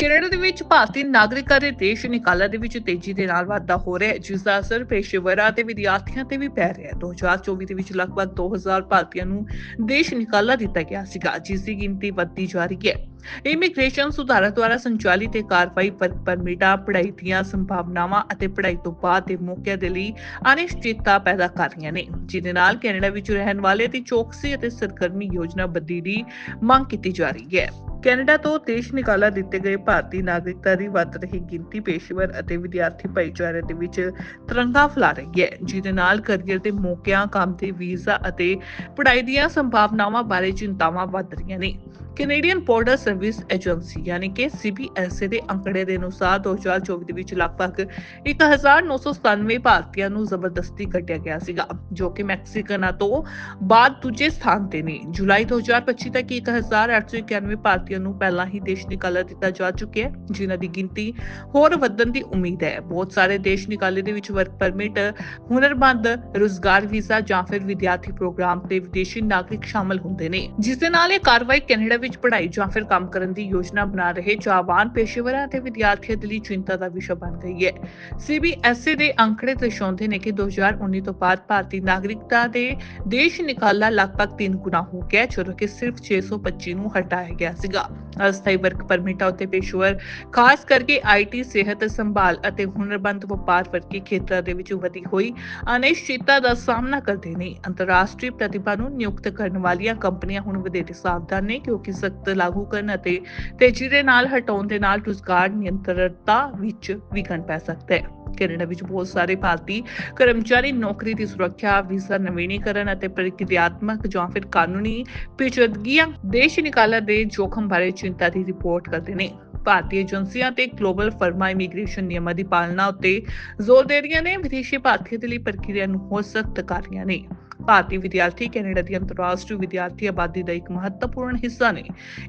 Canada ਦੇ ਵਿੱਚ ਭਾਰਤੀ ਨਾਗਰਿਕਾਂ ਦੇ ਦੇਸ਼ ਨਿਕਾਲਾ ਦੇ ਵਿੱਚ ਤੇਜ਼ੀ ਦੇ ਨਾਲ ਵਾਧਾ ਹੋ ਰਿਹਾ ਹੈ, ਜਿਸ ਦਾ ਅਸਰ ਪੇਸ਼ੇਵਰਾਂ ਤੇ ਵਿਦਿਆਰਥੀਆਂ ਤੇ ਵੀ ਪੈ ਰਿਹਾ ਹੈ। 2024 ਦੇ ਵਿੱਚ ਲਗਭਗ 2000 ਭਾਰਤੀਆਂ ਨੂੰ ਦੇਸ਼ ਨਿਕਾਲਾ ਦਿੱਤਾ ਗਿਆ ਸੀਗਾ, ਜਿਸ ਦੀ ਗਿਣਤੀ ਵੱਧਦੀ ਜਾ ਰਹੀ ਹੈ। ਇਮੀਗ੍ਰੇਸ਼ਨ ਸੁਧਾਰਾਂ ਦੁਆਰਾ ਸੰਚਾਲਿਤ ਇਹ ਕਾਰਵਾਈ ਪਰਮਿਟਾਂ, ਪੜ੍ਹਾਈ ਦੀਆਂ ਸੰਭਾਵਨਾਵਾਂ ਅਤੇ ਪੜ੍ਹਾਈ ਤੋਂ ਬਾਅਦ ਦੇ ਮੌਕਿਆਂ ਦੇ ਲਈ ਅਨਿਸ਼ਚਿਤਤਾ ਪੈਦਾ ਕਰ ਰਹੀਆਂ ਨੇ, ਜਿਹਦੇ ਨਾਲ ਕੈਨੇਡਾ ਵਿੱਚ ਰਹਿਣ ਵਾਲੇ ਦੀ ਚੌਕਸੀ ਅਤੇ ਸਰਗਰਮੀ ਯੋਜਨਾਬੰਦੀ ਦੀ ਮੰਗ ਕੀਤੀ ਜਾ ਰਹੀ ਹੈ। ਕੈਨੇਡਾ ਤੋਂ ਦੇਸ਼ ਨਿਕਾਲਾ ਦਿੱਤੇ ਗਏ ਭਾਰਤੀ ਨਾਗਰਿਕਤਾ ਦੀ ਵੱਧ ਰਹੀ ਗਿਣਤੀ ਪੇਸ਼ੇਵਰ ਅਤੇ ਵਿਦਿਆਰਥੀ ਭਾਈਚਾਰੇ ਦੇ ਵਿੱਚ ਤਿਰੰਗਾ ਫੈਲਾ ਰਹੀ ਹੈ, ਜਿਹਦੇ ਨਾਲ ਕਰੀਅਰ ਦੇ ਮੌਕਿਆਂ, ਕੰਮ ਦੇ ਵੀਜ਼ਾ ਅਤੇ ਪੜ੍ਹਾਈ ਦੀਆਂ ਸੰਭਾਵਨਾਵਾਂ ਬਾਰੇ ਚਿੰਤਾਵਾਂ ਵੱਧ ਰਹੀਆਂ ਨੇ। ਕੈਨੇਡੀਅਨ ਬਾਰਡਰ ਸਰਵਿਸ ਏਜੰਸੀ ਯਾਨੀ ਕਿ ਸੀਬੀਐਸਏ ਦੇ ਅੰਕੜੇ ਦੇ ਅਨੁਸਾਰ 2024 ਦੇ ਵਿੱਚ ਲਗਭਗ 1997 ਭਾਰਤੀਆਂ ਨੂੰ ਜ਼ਬਰਦਸਤੀ ਕੱਢਿਆ ਗਿਆ ਸੀਗਾ, ਜੋ ਕਿ ਮੈਕਸੀਕਨਾਂ ਤੋਂ ਬਾਅਦ ਦੂਜੇ ਸਥਾਨ ਤੇ ਨੇ। ਜੁਲਾਈ 2025 ਤੱਕ 1891 ਭਾਰਤੀਆਂ ਨੂੰ ਪਹਿਲਾਂ ਹੀ ਦੇਸ਼ ਨਿਕਾਲਾ ਦਿੱਤਾ ਜਾ ਚੁੱਕਿਆ ਹੈ, ਜਿਨ੍ਹਾਂ ਦੀ ਗਿਣਤੀ ਹੋਰ ਵਧਣ ਦੀ ਉਮੀਦ ਹੈ। ਬਹੁਤ ਸਾਰੇ ਦੇਸ਼ ਨਿਕਾਲੇ ਦੇ ਵਿੱਚ ਵਰਕ ਪਰਮਿਟ ਹੁਨਰਮੰਦ, ਰੋਜ਼ਗਾਰ ਵੀਜ਼ਾ ਜਾਂ ਫਿਰ ਵਿਦਿਆਰਥੀ ਪ੍ਰੋਗਰਾਮ ਤੇ ਵਿਦੇਸ਼ੀ ਨਾਗਰਿਕ ਸ਼ਾਮਲ ਹੁੰਦੇ ਨੇ। ਜਿਸ ਦੇ ਨਾਲ ਇਹ ਕਾਰਵਾਈ ਕੈਨੇਡਾ ਵਿੱਚ ਪੜ੍ਹਾਈ ਜਾਂ ਫਿਰ ਕੰਮ ਕਰਨ ਦੀ ਯੋਜਨਾ ਬਣਾ ਰਹੇ ਜਵਾਨ ਪੇਸ਼ੇਵਰਾਂ ਅਤੇ ਵਿਦਿਆਰਥੀਆਂ ਦੇ ਲਈ ਚਿੰਤਾ ਦਾ ਵਿਸ਼ਾ ਬਣ ਗਈ ਹੈ। ਸੀਬੀਐਸਈ ਦੇ ਅੰਕੜੇ ਦਰਸਾਉਂਦੇ ਨੇ ਕਿ 2019 ਤੋਂ ਬਾਅਦ ਭਾਰਤੀ ਨਾਗਰਿਕਤਾ ਦੇ ਦੇਸ਼ ਨਿਕਾਲਾ ਲਗਭਗ 3 ਗੁਣਾ ਹੋ ਗਿਆ ਜਦੋਂ ਕਿ ਸਿਰਫ 625 ਨੂੰ ਹਟਾਇਆ ਗਿਆ ਸੀਗਾ। ਅਸਥਾਈ ਵਰਕ ਪਰਮਿਟਾਂ ਉੱਤੇ ਪੇਸ਼ੇਵਰ ਖਾਸ ਕਰਕੇ ਆਈਟੀ ਸਿਹਤ ਸੰਭਾਲ ਅਤੇ ਹੁਨਰਬੰਦ ਵਪਾਰ ਵਰਗੇ ਖੇਤਰਾਂ ਦੇ ਵਿੱਚ ਵਧੀ ਹੋਈ ਅਨਿਸ਼ਚਿਤਤਾ ਦਾ ਸਾਹਮਣਾ ਕਰਦੇ ਨੇ। ਅੰਤਰਰਾਸ਼ਟਰੀ ਪ੍ਰਤਿਭਾ ਨੂੰ ਨਿਯੁਕਤ ਕਰਨ ਵਾਲੀਆਂ ਕੰਪਨੀਆਂ ਹੁਣ ਵਧੇਰੇ ਸਾਵਧਾਨ ਨੇ, ਕਿਉਂਕਿ ਸਖਤ ਲਾਗੂ ਕਰਨ ਅਤੇ ਤੇਜ਼ੀ ਦੇ ਨਾਲ ਹਟਾਉਣ ਦੇ ਨਾਲ ਰੁਜ਼ਗਾਰ ਨਿਯੰਤਰਣਤਾ ਵਿੱਚ ਵਿਘਨ ਪੈ ਸਕਦਾ ਹੈ। ਕੈਨੇਡਾ ਵਿੱਚ ਬਹੁਤ ਸਾਰੇ ਭਾਰਤੀ ਕਰਮਚਾਰੀ ਨੌਕਰੀ ਦੀ ਸੁਰੱਖਿਆ, ਵੀਜ਼ਾ ਨਵੀਨੀਕਰਨ ਅਤੇ ਪ੍ਰਕਿਰਿਆਤਮਕ ਜਾਂ ਫਿਰ ਕਾਨੂੰਨੀ ਪੇਚੀਦਗੀਆਂ ਦੇਸ਼ ਨਿਕਾਲਾ ਦੇ ਜੋਖਮ ਬਾਰੇ ਚਿੰਤਾ ਦੀ ਰਿਪੋਰਟ ਕਰਦੇ ਨੇ। ਭਾਰਤੀ ਏਜੰਸੀਆਂ ਤੇ ਗਲੋਬਲ ਫਰਮਾ ਇਮੀਗ੍ਰੇਸ਼ਨ ਨਿਯਮਾਂ ਦੀ ਪਾਲਣਾ ਉੱਤੇ ਜ਼ੋਰ ਦੇ ਰਹੀਆਂ ਨੇ। ਵਿਦੇਸ਼ੀ ਭਾਰਤੀਆਂ ਦੇ ਲਈ ਪ੍ਰਕਿਰਿਆ ਨੂੰ ਹੋਰ ਸਖਤ ਕਰ ਰਹੀਆਂ ਨੇ। ਭਾਰਤੀ ਵਿਦਿਆਰਥੀ ਕੈਨੇਡਾ ਦੀ ਅੰਤਰਰਾਸ਼ਟਰੀ ਵਿਦਿਆਰਥੀ ਆਬਾਦੀ ਦਾ ਇੱਕ ਮਹੱਤਵਪੂਰਨ ਹਿੱਸਾ ਨੇ।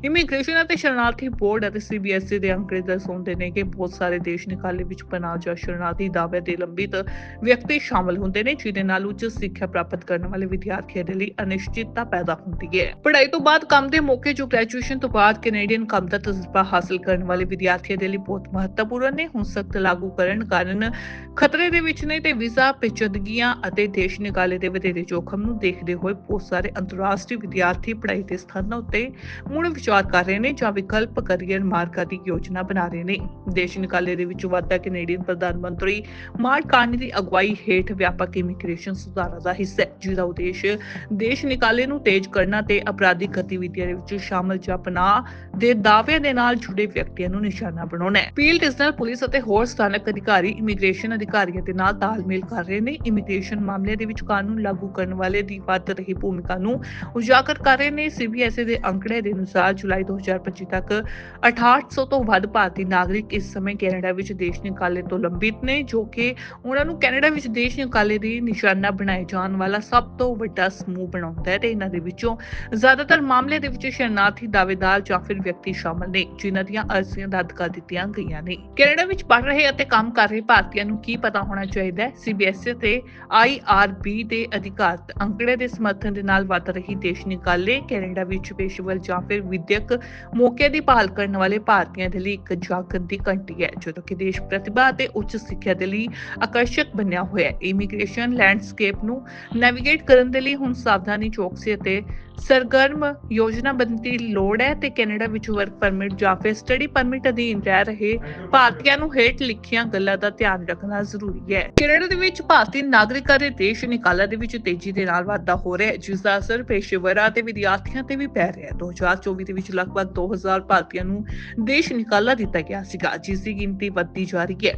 ਇਮੀਗ੍ਰੇਸ਼ਨ ਅਤੇ ਸ਼ਰਨਾਰਥੀ ਬੋਰਡ ਅਤੇ ਸੀਬੀਐਸਈ ਦੇ ਅੰਕੜੇ ਦਰਸਾਉਂਦੇ ਨੇ ਕਿ ਬਹੁਤ ਸਾਰੇ ਦੇਸ਼ ਨਿਕਾਲੇ ਵਿੱਚ ਪਨਾਹ ਜਾਂ ਸ਼ਰਨਾਰਥੀ ਦਾਅਵੇ ਦੇ ਲੰਬਿਤ ਵਿਅਕਤੀ ਸ਼ਾਮਲ ਹੁੰਦੇ ਨੇ, ਜਿਹਦੇ ਨਾਲ ਉੱਚ ਸਿੱਖਿਆ ਪ੍ਰਾਪਤ ਕਰਨ ਵਾਲੇ ਵਿਦਿਆਰਥੀਆਂ ਦੇ ਲਈ ਅਨਿਸ਼ਚਿਤਤਾ ਪੈਦਾ ਹੁੰਦੀ ਹੈ। ਪੜ੍ਹਾਈ ਤੋਂ ਬਾਅਦ ਕੰਮ ਦੇ ਮੌਕੇ ਜੋ ਗ੍ਰੈਜੂਏਸ਼ਨ ਤੋਂ ਬਾਅਦ ਕੈਨੇਡੀਅਨ ਕੰਮ ਦਾ ਤਜਰਬਾ ਹਾਸਲ ਕਰਨ ਵਾਲੇ ਵਿਦਿਆਰਥੀਆਂ ਦੇ ਲਈ ਬਹੁਤ ਮਹੱਤਵਪੂਰਨ ਨੇ। ਹੁਣ ਸਖਤ ਲਾਗੂ ਕਰਨ ਕਾਰਨ ਖਤਰੇ ਦੇ ਵਿੱਚ ਨੇ ਤੇ ਵੀਜ਼ਾ, ਪੇਚੀਦਗੀਆਂ ਅਤੇ ਦੇਸ਼ ਨਿਕਾਲੇ ਦੇ ਵਧੇਰੇ ਜੋਖਮ ਨੂੰ ਦੇਖਦੇ ਹੋਏ ਬਹੁਤ ਸਾਰੇ ਅੰਤਰਰਾਸ਼ਟਰੀ ਵਿਦਿਆਰਥੀ ਪੜ੍ਹਾਈ ਦੇ ਸਥਾਨਾਂ ਉੱਤੇ ਮੁੜ ਵਿਚਾਰ ਕਰ ਰਹੇ ਨੇ ਜਾਂ ਵਿਕਲਪ ਕਰੀਅਰ ਮਾਰਗਾਂ ਦੀ ਯੋਜਨਾ ਬਣਾ ਰਹੇ ਨੇ। ਦੇਸ਼ ਨਿਕਾਲੇ ਦੇ ਵਿੱਚ ਵਾਧਾ ਕੈਨੇਡੀਅਨ ਪ੍ਰਧਾਨ ਮੰਤਰੀ ਮਾਰਕ ਕਾਰਨੀ ਦੀ ਅਗਵਾਈ ਹੇਠ ਵਿਆਪਕ ਇਮੀਗ੍ਰੇਸ਼ਨ ਸੁਧਾਰਾਂ ਦਾ ਹਿੱਸਾ ਹੈ, ਜਿਹਦਾ ਉਦੇਸ਼ ਦੇਸ਼ ਨਿਕਾਲੇ ਨੂੰ ਤੇਜ਼ ਕਰਨਾ ਤੇ ਅਪਰਾਧਿਕ ਗਤੀਵਿਧੀਆਂ ਦੇ ਵਿੱਚ ਸ਼ਾਮਲ ਜਾਂ ਪਨਾਹ ਦੇ ਦਾਅਵੇ ਦੇ ਨਾਲ ਜੁੜੇ ਵਿਅਕਤੀ ਵਿਅਕਤੀਆਂ ਨੂੰ ਨਿਸ਼ਾਨਾ ਬਣਾਉਣਾ ਹੈ। ਫੀਲਡ ਡਿਵੀਜ਼ਨਲ ਪੁਲਿਸ ਅਤੇ ਹੋਰ ਸਥਾਨਕ ਅਧਿਕਾਰੀ, ਇਮੀਗ੍ਰੇਸ਼ਨ ਅਧਿਕਾਰੀਆਂ ਦੇ ਨਾਲ ਤਾਲਮੇਲ ਕਰ ਰਹੇ ਨੇ। ਇਮੀਗ੍ਰੇਸ਼ਨ ਮਾਮਲੇ ਦੇ ਵਿੱਚ ਕਾਨੂੰਨ ਲਾਗੂ ਕਰਨ ਵਾਲੇ ਦੀ ਵੱਧ ਰਹੀ ਭੂਮਿਕਾ ਨੂੰ ਉਜਾਗਰ ਕਰ ਰਹੇ ਨੇ। ਸੀਬੀਐਸਈ ਦੇ ਅੰਕੜੇ ਦੇ ਅਨੁਸਾਰ ਜੁਲਾਈ 2025 ਤੱਕ 6800 ਤੋਂ ਵੱਧ ਭਾਰਤੀ ਨਾਗਰਿਕ ਇਸ ਸਮੇਂ ਕੈਨੇਡਾ ਵਿੱਚ ਦੇਸ਼ ਨਿਕਾਲੇ ਤੋਂ ਲੰਬਿਤ ਨੇ, ਜੋ ਕਿ ਉਹਨਾਂ ਨੂੰ ਕੈਨੇਡਾ ਵਿੱਚ ਦੇਸ਼ ਨਿਕਾਲੇ ਦੀ ਨਿਸ਼ਾਨਾ ਬਣਾਏ ਜਾਣ ਵਾਲਾ ਸਭ ਤੋਂ ਵੱਡਾ ਸਮੂਹ ਬਣਾਉਂਦਾ ਹੈ ਤੇ ਇਹਨਾਂ ਦੇ ਵਿੱਚੋਂ ਜ਼ਿਆਦਾਤਰ ਮਾਮਲੇ ਦੇ ਵਿੱਚ ਸ਼ਰਨਾਰਥੀ, ਦਾਅਵੇਦਾਰ ਜਾਂ ਫਿਰ ਵਿਅਕਤੀ ਸ਼ਾਮਲ ਨੇ, ਜਿਨ੍ਹਾਂ ਦੀਆਂ ਅਰਜ਼ੀਆਂ ਰੱਦ ਕਰ ਦਿੱਤੀਆਂ ਗਈਆਂ ਨੇ। ਕੈਨੇਡਾ ਵਿੱਚ ਪੜ ਰਹੇ ਅਤੇ ਕੰਮ ਕਰ ਰਹੇ ਭਾਰਤੀਆਂ ਨੂੰ ਕੀ ਪਤਾ ਹੋਣਾ ਚਾਹੀਦਾ ਹੈ? ਸੀਬੀਐਸਈ ਤੇ ਆਈਆਰਬੀ ਦੇ ਅਧਿਕਾਰਤ ਅੰਕੜੇ ਦੇ ਸਮਰਥਨ ਦੇ ਨਾਲ ਵੱਧ ਰਹੀ ਦੇਸ਼ ਨਿਕਾਲੇ, ਕੈਨੇਡਾ ਵਿੱਚ ਪੇਸ਼ੇਵਰ ਜਾਂ ਫਿਰ ਵਿਦਿਅਕ ਮੌਕੇ ਦੀ ਭਾਲ ਕਰਨ ਵਾਲੇ ਭਾਰਤੀਆਂ ਦੇ ਲਈ ਇੱਕ ਜਾਗਣ ਦੀ ਘੰਟੀ ਹੈ, ਜਦੋਂ ਕਿ ਦੇਸ਼ ਪ੍ਰਤਿਭਾ ਅਤੇ ਉੱਚ ਸਿੱਖਿਆ ਦੇ ਲਈ ਆਕਰਸ਼ਕ ਬਣਿਆ ਹੋਇਆ ਹੈ। ਇਮੀਗ੍ਰੇਸ਼ਨ ਲੈਂਡਸਕੇਪ ਨੂੰ ਨੈਵੀਗੇਟ ਕਰਨ ਦੇ ਲਈ ਹੁਣ ਸਾਵਧਾਨੀ ਚੌਕਸੀ ਅਤੇ ਸਰਗਰਮ ਯੋਜਨਾਬੰਦੀ ਲੋੜ ਹੈ ਤੇ ਕੈਨੇਡਾ ਵਿੱਚ ਵਰਕ ਪਰਮਿਟ ਜਾਂ ਫਿਰ ਸਟੱਡੀ ਪਰਮਿਟ ਅਧੀਨ ਰਹਿ ਰਹੇ ਭਾਰਤੀਆਂ ਨੂੰ ਹੇਠ ਲਿਖੀਆਂ ਗੱਲਾਂ ਦਾ ਧਿਆਨ ਰੱਖਣਾ ਜ਼ਰੂਰੀ ਹੈ। ਕੈਨੇਡਾ ਦੇ ਵਿੱਚ ਭਾਰਤੀ ਨਾਗਰਿਕਾਂ ਦੇ ਦੇਸ਼ ਨਿਕਾਲਾ ਦੇ ਵਿੱਚ ਤੇਜ਼ੀ ਦੇ ਨਾਲ ਵਾਧਾ ਹੋ ਰਿਹਾ ਹੈ ਜਿਸ ਦਾ ਅਸਰ ਪੇਸ਼ੇਵਰਾਂ ਤੇ ਵਿਦਿਆਰਥੀਆਂ ਤੇ ਵੀ ਪੈ ਰਿਹਾ ਹੈ। 2024 ਦੇ ਵਿੱਚ ਲਗਭਗ 2000 ਭਾਰਤੀਆਂ ਨੂੰ ਦੇਸ਼ ਨਿਕਾਲਾ ਦਿੱਤਾ ਗਿਆ ਸੀਗਾ, ਜਿਸ ਦੀ ਗਿਣਤੀ ਵੱਧਦੀ ਜਾ ਰਹੀ ਹੈ।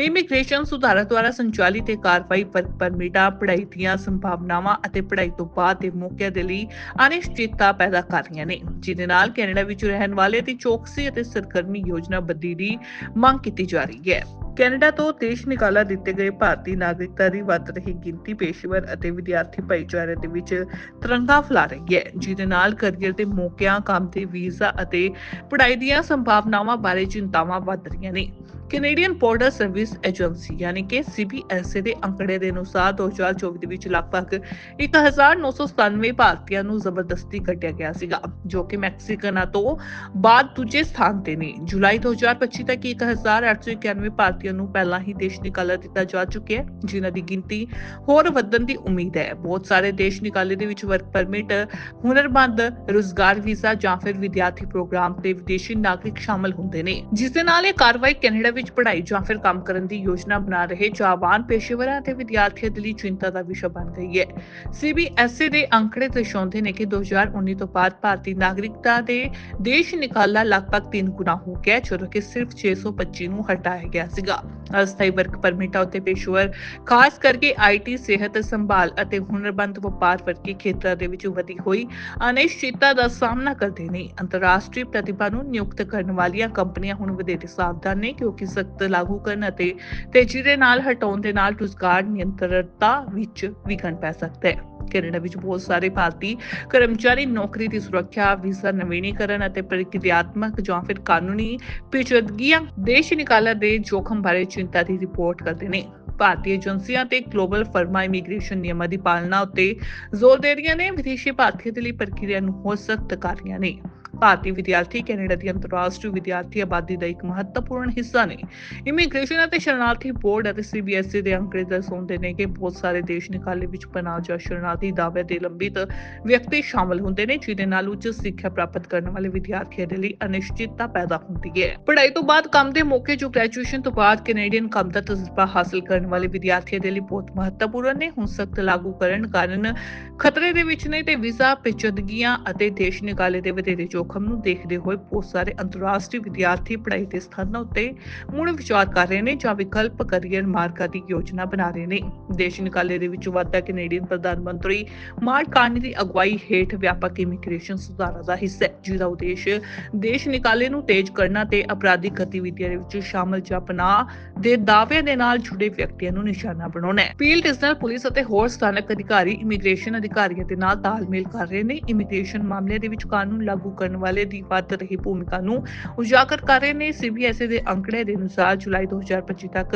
ਇਮੀਗ੍ਰੇਸ਼ਨ ਸੁਧਾਰਾਂ ਦੁਆਰਾ ਸੰਚਾਲਿਤ ਇਹ ਕਾਰਵਾਈ ਪਰਮਿਟਾਂ, ਪੜ੍ਹਾਈ ਦੀਆਂ ਸੰਭਾਵਨਾਵਾਂ ਅਤੇ ਪੜ੍ਹਾਈ ਤੋਂ ਬਾਅਦ ਦੇ ਮੌਕਿਆਂ ਦੇ ਲਈ ਅਨਿਸ਼ਚਿਤਤਾ ਪੈਦਾ ਕਰ ਰਹੀਆਂ ਨੇ, ਜਿਹਦੇ ਨਾਲ ਕੈਨੇਡਾ ਵਿੱਚ ਰਹਿਣ ਵਾਲੇ ਦੀ ਚੌਕਸੀ ਅਤੇ ਸਰਗਰਮੀ ਯੋਜਨਾਬੰਦੀ ਦੀ ਮੰਗ ਕੀਤੀ ਜਾ ਰਹੀ ਹੈ। ਕੈਨੇਡਾ ਤੋਂ ਦੇਸ਼ ਨਿਕਾਲਾ ਦਿੱਤੇ ਗਏ ਭਾਰਤੀ ਨਾਗਰਿਕਤਾ ਦੀ ਵੱਧ ਰਹੀ ਗਿਣਤੀ ਪੇਸ਼ੇਵਰ ਅਤੇ ਵਿਦਿਆਰਥੀ ਭਾਈਚਾਰੇ ਦੇ ਵਿੱਚ ਤਿਰੰਗਾ ਫੈਲਾ ਰਹੀ ਹੈ, ਜਿਹਦੇ ਨਾਲ ਕਰੀਅਰ ਦੇ ਮੌਕਿਆਂ, ਕੰਮ ਦੇ ਵੀਜ਼ਾ ਅਤੇ ਪੜ੍ਹਾਈ ਦੀਆਂ ਸੰਭਾਵਨਾਵਾਂ ਬਾਰੇ ਚਿੰਤਾਵਾਂ ਵੱਧ ਰਹੀਆਂ ਨੇ। ਕੈਨੇਡੀਅਨ ਬਾਰਡਰ ਸਰਵਿਸ ਏਜੰਸੀ ਯਾਨੀ ਕਿ CBSA ਦੇ ਅੰਕੜੇ ਦੇ ਅਨੁਸਾਰ 2024 ਦੇ ਵਿੱਚ ਲਗਭਗ 1997 ਭਾਰਤੀਆਂ ਨੂੰ ਜ਼ਬਰਦਸਤੀ ਕੱਢਿਆ ਗਿਆ ਸੀਗਾ, ਜੋ ਕਿ ਮੈਕਸੀਕਨਾਂ ਤੋਂ ਬਾਅਦ ਦੂਜੇ ਸਥਾਨ ਤੇ ਨੇ। ਜੁਲਾਈ 2025 ਤੱਕ 1891 ਭਾਰਤੀਆਂ ਨੂੰ ਪਹਿਲਾਂ ਹੀ ਦੇਸ਼ ਨਿਕਾਲਾ ਦਿੱਤਾ ਜਾ ਚੁੱਕਿਆ ਹੈ, ਜਿਨ੍ਹਾਂ ਦੀ ਗਿਣਤੀ ਹੋਰ ਵਧਣ ਦੀ ਉਮੀਦ ਹੈ। ਬਹੁਤ ਸਾਰੇ ਦੇਸ਼ ਨਿਕਾਲੇ ਦੇ ਵਿੱਚ ਵਰਕ ਪਰਮਿਟ ਹੁਨਰਮੰਦ, ਰੋਜ਼ਗਾਰ ਵੀਜ਼ਾ ਜਾਂ ਫਿਰ ਵਿਦਿਆਰਥੀ ਪ੍ਰੋਗਰਾਮ ਤੇ ਵਿਦੇਸ਼ੀ ਨਾਗਰਿਕ ਸ਼ਾਮਲ ਹੁੰਦੇ ਨੇ, ਜਿਸ ਦੇ ਨਾਲ ਇਹ ਕਾਰਵਾਈ ਕੈਨੇਡਾ ਵਿੱਚ ਪੜ੍ਹਾਈ ਜਾਂ ਫਿਰ ਕੰਮ ਕਰਨ ਦੀ ਯੋਜਨਾ ਬਣਾ ਰਹੇ ਜਵਾਨ ਪੇਸ਼ੇਵਰਾਂ ਅਤੇ ਵਿਦਿਆਰਥੀਆਂ ਦੇ ਲਈ ਚਿੰਤਾ ਦਾ ਵਿਸ਼ਾ ਬਣ ਗਈ ਹੈ। CBSE ਦੇ ਅੰਕੜੇ ਦਰਸਾਉਂਦੇ ਨੇ ਕਿ 2019 ਤੋਂ ਬਾਅਦ ਭਾਰਤੀ ਨਾਗਰਿਕਤਾ ਦੇ ਦੇਸ਼ ਨਿਕਾਲਾ ਲਗਭਗ 3 ਗੁਣਾ ਹੋ ਗਿਆ, ਜਦੋਂ ਕਿ ਸਿਰਫ 625 ਨੂੰ ਹਟਾਇਆ ਗਿਆ ਸੀਗਾ। ਅਸਥਾਈ ਵਰਕ ਪਰਮਿਟਾਂ ਉੱਤੇ ਪੇਸ਼ੇਵਰ, ਖਾਸ ਕਰਕੇ ਆਈਟੀ ਸਿਹਤ ਸੰਭਾਲ ਅਤੇ ਹੁਨਰਬੰਦ ਵਪਾਰ ਵਰਗੇ ਖੇਤਰਾਂ ਦੇ ਵਿੱਚ ਵਧੀ ਹੋਈ ਅਨਿਸ਼ਚਿਤਤਾ ਦਾ ਸਾਹਮਣਾ ਕਰਦੇ ਨੇ। ਅੰਤਰਰਾਸ਼ਟਰੀ ਪ੍ਰਤਿਭਾ ਨੂੰ ਨਿਯੁਕਤ ਕਰਨ ਵਾਲੀਆਂ ਕੰਪਨੀਆਂ ਹੁਣ ਵਧੇਰੇ ਸਾਵਧਾਨ ਨੇ, ਕਿਉਂਕਿ ਸਖਤ ਲਾਗੂ ਕਰਨ ਅਤੇ ਤੇਜ਼ੀ ਦੇ ਨਾਲ ਹਟਾਉਣ ਦੇ ਨਾਲ ਰੁਜ਼ਗਾਰ ਨਿਯੰਤਰਤਾ ਵਿੱਚ ਵਿਘਨ ਪੈ ਸਕਦਾ ਹੈ। ਕੈਨੇਡਾ ਵਿੱਚ ਬਹੁਤ ਸਾਰੇ ਭਾਰਤੀ ਕਰਮਚਾਰੀ ਨੌਕਰੀ ਦੀ ਸੁਰੱਖਿਆ, ਵੀਜ਼ਾ ਨਵੀਨੀਕਰਨ ਅਤੇ ਪ੍ਰਕਿਰਿਆਤਮਕ ਜਾਂ ਫਿਰ ਕਾਨੂੰਨੀ ਪੇਚੀਦਗੀਆਂ ਦੇਸ਼ ਨਿਕਾਲਾ ਦੇ ਜੋਖਮ ਬਾਰੇ ਚਿੰਤਾ ਦੀ ਰਿਪੋਰਟ ਕਰਦੇ ਨੇ। ਭਾਰਤੀ ਏਜੰਸੀਆਂ ਤੇ ਗਲੋਬਲ ਫਰਮਾ ਇਮੀਗ੍ਰੇਸ਼ਨ ਨਿਯਮਾਂ ਦੀ ਪਾਲਣਾ ਉੱਤੇ ਜ਼ੋਰ ਦੇ ਰਹੀਆਂ ਨੇ। ਵਿਦੇਸ਼ੀ ਭਾਰਤੀਆਂ ਦੇ ਲਈ ਪ੍ਰਕਿਰਿਆ ਨੂੰ ਹੋਰ ਸਖਤ ਕਰ ਰਹੀਆਂ ਨੇ। ਭਾਰਤੀ ਵਿਦਿਆਰਥੀ, ਕੈਨੇਡਾ ਦੀ ਅੰਤਰਰਾਸ਼ਟਰੀ ਵਿਦਿਆਰਥੀ ਆਬਾਦੀ ਦਾ ਇੱਕ ਮਹੱਤਵਪੂਰਨ ਹਿੱਸਾ ਨੇ। ਇਮੀਗ੍ਰੇਸ਼ਨ ਅਤੇ ਸ਼ਰਨਾਰਥੀ ਬੋਰਡ ਅਤੇ CBSE ਦੇ ਅੰਕੜੇ ਦਰਸਾਉਂਦੇ ਨੇ ਕਿ ਬਹੁਤ ਸਾਰੇ ਦੇਸ਼ ਨਿਕਾਲੇ ਵਿੱਚ ਪਨਾਹ ਜਾਂ ਸ਼ਰਨਾਰਥੀ ਦਾਅਵੇ ਦੇ ਲੰਬਿਤ ਵਿਅਕਤੀ ਸ਼ਾਮਲ ਹੁੰਦੇ ਨੇ, ਜਿਹਦੇ ਨਾਲ ਉੱਚ ਸਿੱਖਿਆ ਪ੍ਰਾਪਤ ਕਰਨ ਵਾਲੇ ਵਿਦਿਆਰਥੀਆਂ ਦੇ ਲਈ ਅਨਿਸ਼ਚਿਤਤਾ ਪੈਦਾ ਹੁੰਦੀ ਹੈ। ਪੜ੍ਹਾਈ ਤੋਂ ਬਾਅਦ ਕੰਮ ਦੇ ਮੌਕੇ ਜੋ ਗ੍ਰੈਜੂਏਸ਼ਨ ਤੋਂ ਬਾਅਦ ਕੈਨੇਡੀਅਨ ਕੰਮ ਦਾ ਤਜਰਬਾ ਹਾਸਲ ਕਰਨ ਵਾਲੇ ਵਿਦਿਆਰਥੀਆਂ ਦੇ ਲਈ ਬਹੁਤ ਮਹੱਤਵਪੂਰਨ ਨੇ, ਹੁਣ ਸਖਤ ਲਾਗੂ ਕਰਨ ਕਾਰਨ ਖਤਰੇ ਦੇ ਵਿੱਚ ਨੇ ਤੇ ਵੀਜ਼ਾ, ਪੇਚੀਦਗੀਆਂ ਅਤੇ ਦੇਸ਼ ਨਿਕਾਲੇ ਦੇ ਵਧੇਰੇ ਜੋ ਜੋਖਮ ਨੂੰ ਦੇਖਦੇ ਹੋਏ ਬਹੁਤ ਸਾਰੇ ਅੰਤਰਰਾਸ਼ਟਰੀ ਵਿਦਿਆਰਥੀ ਪੜ੍ਹਾਈ ਦੇ ਸਥਾਨਾਂ ਉੱਤੇ ਮੁੜ ਵਿਚਾਰ ਕਰ ਰਹੇ ਨੇ ਜਾਂ ਵਿਕਲਪ ਕਰੀਅਰ ਮਾਰਗਾਂ ਦੀ ਯੋਜਨਾ ਬਣਾ ਰਹੇ ਨੇ। ਦੇਸ਼ ਨਿਕਾਲੇ ਦੇ ਵਿੱਚ ਵਾਧਾ ਕੈਨੇਡੀਅਨ ਪ੍ਰਧਾਨ ਮੰਤਰੀ ਮਾਰਕ ਕਾਰਨੀ ਦੀ ਅਗਵਾਈ ਹੇਠ ਵਿਆਪਕ ਇਮੀਗ੍ਰੇਸ਼ਨ ਸੁਧਾਰਾਂ ਦਾ ਹਿੱਸਾ ਜਿਹਦਾ ਉਦੇਸ਼ ਦੇਸ਼ ਨਿਕਾਲੇ ਨੂੰ ਤੇਜ਼ ਕਰਨਾ ਤੇ ਅਪਰਾਧਿਕ ਗਤੀਵਿਧੀਆਂ ਦੇ ਵਿੱਚ ਸ਼ਾਮਲ ਜਾਂ ਦੇ ਦਾਅਵੇ ਦੇ ਨਾਲ ਜੁੜੇ ਵਿਅਕਤੀਆਂ ਨੂੰ ਨਿਸ਼ਾਨਾ ਬਣਾਉਣਾ ਹੈ। ਫੀਲਡ ਰਿਜਨਲ ਪੁਲਿਸ ਅਤੇ ਹੋਰ ਸਥਾਨਕ ਅਧਿਕਾਰੀ ਇਮੀਗ੍ਰੇਸ਼ਨ ਅਧਿਕਾਰੀਆਂ ਦੇ ਨਾਲ ਤਾਲਮੇਲ ਕਰ ਰਹੇ ਨੇ। ਇਮੀਗ੍ਰੇਸ਼ਨ ਮਾਮਲੇ ਦੇ ਵਿੱਚ ਕਾਨੂੰਨ ਲਾਗੂ ਕਰਨ ਵਾਲੇ ਦੀ ਵੱਧ ਰਹੀ ਭੂਮਿਕਾ ਨੂੰ ਉਜਾਗਰ ਕਰ ਰਹੇ ਨੇ ਸੀਬੀਐਸਈ ਦੇ ਅੰਕੜੇ ਦੇ ਅਨੁਸਾਰ ਜੁਲਾਈ 2025 ਤੱਕ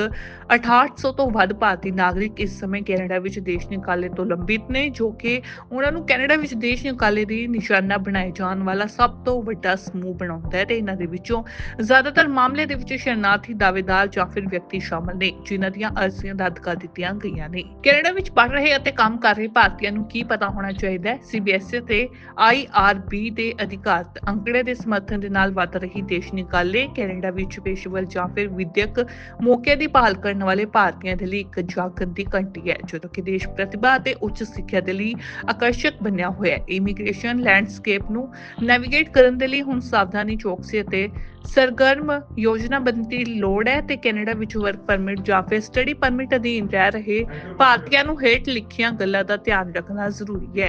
6800 ਤੋਂ ਵੱਧ ਭਾਰਤੀ ਨਾਗਰਿਕ ਇਸ ਸਮੇਂ ਕੈਨੇਡਾ ਵਿੱਚ ਦੇਸ਼ ਨਿਕਾਲੇ ਤੋਂ ਲੰਬਿਤ ਨੇ, ਜੋ ਕਿ ਉਹਨਾਂ ਨੂੰ ਕੈਨੇਡਾ ਵਿੱਚ ਦੇਸ਼ ਨਿਕਾਲੇ ਦੀ ਨਿਸ਼ਾਨਾ ਬਣਾਏ ਜਾਣ ਵਾਲਾ ਸਭ ਤੋਂ ਵੱਡਾ ਸਮੂਹ ਬਣਾਉਂਦਾ ਹੈ ਤੇ ਇਹਨਾਂ ਦੇ ਵਿੱਚੋਂ ਜ਼ਿਆਦਾਤਰ ਮਾਮਲੇ ਦੇ ਵਿੱਚ ਸ਼ਰਨਾਰਥੀ ਦਾਅਵੇਦਾਰ ਜਾਂ ਫਿਰ ਵਿਅਕਤੀ ਸ਼ਾਮਲ ਨੇ, ਜਿਨ੍ਹਾਂ ਦੀਆਂ ਅਰਜ਼ੀਆਂ ਰੱਦ ਕਰ ਦਿੱਤੀਆਂ ਗਈਆਂ ਨੇ। ਕੈਨੇਡਾ ਵਿੱਚ ਪੜ ਰਹੇ ਅਤੇ ਕੰਮ ਕਰ ਰਹੇ ਭਾਰਤੀਆਂ ਨੂੰ ਕੀ ਪਤਾ ਹੋਣਾ ਚਾਹੀਦਾ ਹੈ? ਸੀਬੀਐਸਈ ਤੇ ਆਈਆਰਬੀ ਦੇ ਅਧਿਕਾਰ ਅਧਿਕਾਰਤ ਅੰਕੜੇ ਦੇ ਸਮਰਥਨ ਦੇ ਨਾਲ ਵੱਧ ਰਹੀ ਦੇਸ਼ ਨਿਕਾਲੇ, ਕੈਨੇਡਾ ਵਿੱਚ ਪੇਸ਼ੇਵਰ ਜਾਂ ਫਿਰ ਵਿਦਿਅਕ ਮੌਕੇ ਦੀ ਭਾਲ ਕਰਨ ਵਾਲੇ ਭਾਰਤੀਆਂ ਦੇ ਲਈ ਇੱਕ ਜਾਗਣ ਦੀ ਘੰਟੀ ਹੈ, ਜਦੋਂ ਕਿ ਦੇਸ਼ ਪ੍ਰਤਿਭਾ ਅਤੇ ਉੱਚ ਸਿੱਖਿਆ ਦੇ ਲਈ ਆਕਰਸ਼ਕ ਬਣਿਆ ਹੋਇਆ ਹੈ। ਇਮੀਗ੍ਰੇਸ਼ਨ ਲੈਂਡਸਕੇਪ ਨੂੰ ਨੈਵੀਗੇਟ ਕਰਨ ਦੇ ਲਈ ਹੁਣ ਸਾਵਧਾਨੀ ਚੌਕਸੀ ਅਤੇ ਸਰਗਰਮ ਯੋਜਨਾਬੰਦੀ ਦੀ ਲੋੜ ਹੈ ਤੇ ਕੈਨੇਡਾ ਵਿੱਚ ਵਰਕ ਪਰਮਿਟ ਜਾਂ ਫਿਰ ਸਟੱਡੀ ਪਰਮਿਟ ਅਧੀਨ ਰਹਿ ਰਹੇ ਭਾਰਤੀਆਂ ਨੂੰ ਹੇਠ ਲਿਖੀਆਂ ਗੱਲਾਂ ਦਾ ਧਿਆਨ ਰੱਖਣਾ ਜ਼ਰੂਰੀ ਹੈ।